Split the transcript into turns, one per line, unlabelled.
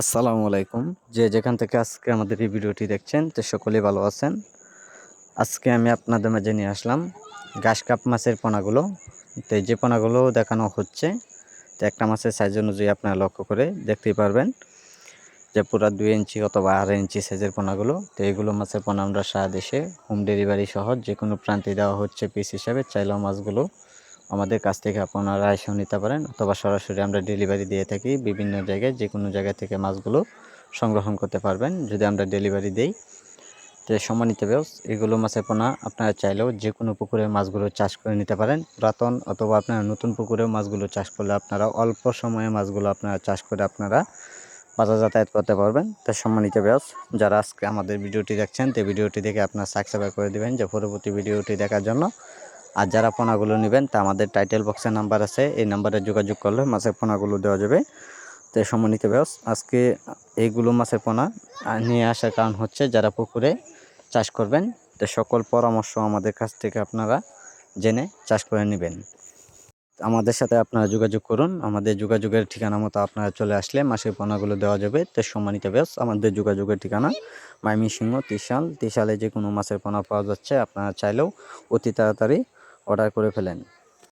আসসালামু আলাইকুম। যে যেখান থেকে আজকে আমাদের এই ভিডিওটি দেখছেন, তো সকলেই ভালো আছেন। আজকে আমি আপনাদের মাঝে নিয়ে আসলাম ঘাস কাপ মাছের পোনাগুলো। তো যে পোনাগুলো দেখানো হচ্ছে, তো একটা মাছের সাইজ অনুযায়ী আপনারা লক্ষ্য করে দেখতেই পারবেন যে পুরো দুই ইঞ্চি অথবা আড়াই ইঞ্চি সাইজের পোনাগুলো। তো এইগুলো মাছের পোনা আমরা সারা দেশে হোম ডেলিভারি সহ যে কোনো প্রান্তে দেওয়া হচ্ছে পিস হিসাবে। চাইলেও মাছগুলো আমাদের কাছ থেকে আপনারা এসেও নিতে পারেন অথবা সরাসরি আমরা ডেলিভারি দিয়ে থাকি বিভিন্ন জায়গায় যে কোনো জায়গা থেকে মাছগুলো সংগ্রহণ করতে পারবেন, যদি আমরা ডেলিভারি দেই। তো সম্মানিত ব্যবস এগুলো মাছের পোনা আপনারা চাইলেও যে কোনো পুকুরে মাছগুলো চাষ করে নিতে পারেন। পুরাতন অথবা আপনারা নতুন পুকুরেও মাছগুলো চাষ করলে আপনারা অল্প সময়ে মাছগুলো আপনারা চাষ করে আপনারা বাজার যাতায়াত করতে পারবেন। তো সম্মানিত ব্যবস যারা আজকে আমাদের ভিডিওটি দেখছেন, তো ভিডিওটি দেখে আপনারা সাবস্ক্রাইব করে দেবেন যে পরবর্তী ভিডিওটি দেখার জন্য। আর যারা পোনাগুলো নেবেন, তা আমাদের টাইটেল বক্সে নাম্বার আছে, এই নাম্বারে যোগাযোগ করলে মাছের পোনাগুলো দেওয়া যাবে। তো সম্মানিত ব্যবস আজকে এইগুলো মাছের পোনা নিয়ে আসার কারণ হচ্ছে যারা পুকুরে চাষ করবেন, তো সকল পরামর্শ আমাদের কাছ থেকে আপনারা জেনে চাষ করে নেবেন। আমাদের সাথে আপনারা যোগাযোগ করুন, আমাদের যোগাযোগের ঠিকানা মতো আপনারা চলে আসলে মাসের পোনাগুলো দেওয়া যাবে, তো সম্মানিত ব্যাস আমাদের যোগাযোগের ঠিকানা মাইমি সিংহ ত্রিশাল। ত্রিশালে যে কোনো মাছের পোনা পাওয়া যাচ্ছে, আপনারা চাইলেও অতি তাড়াতাড়ি অর্ডার করে ফেলেন।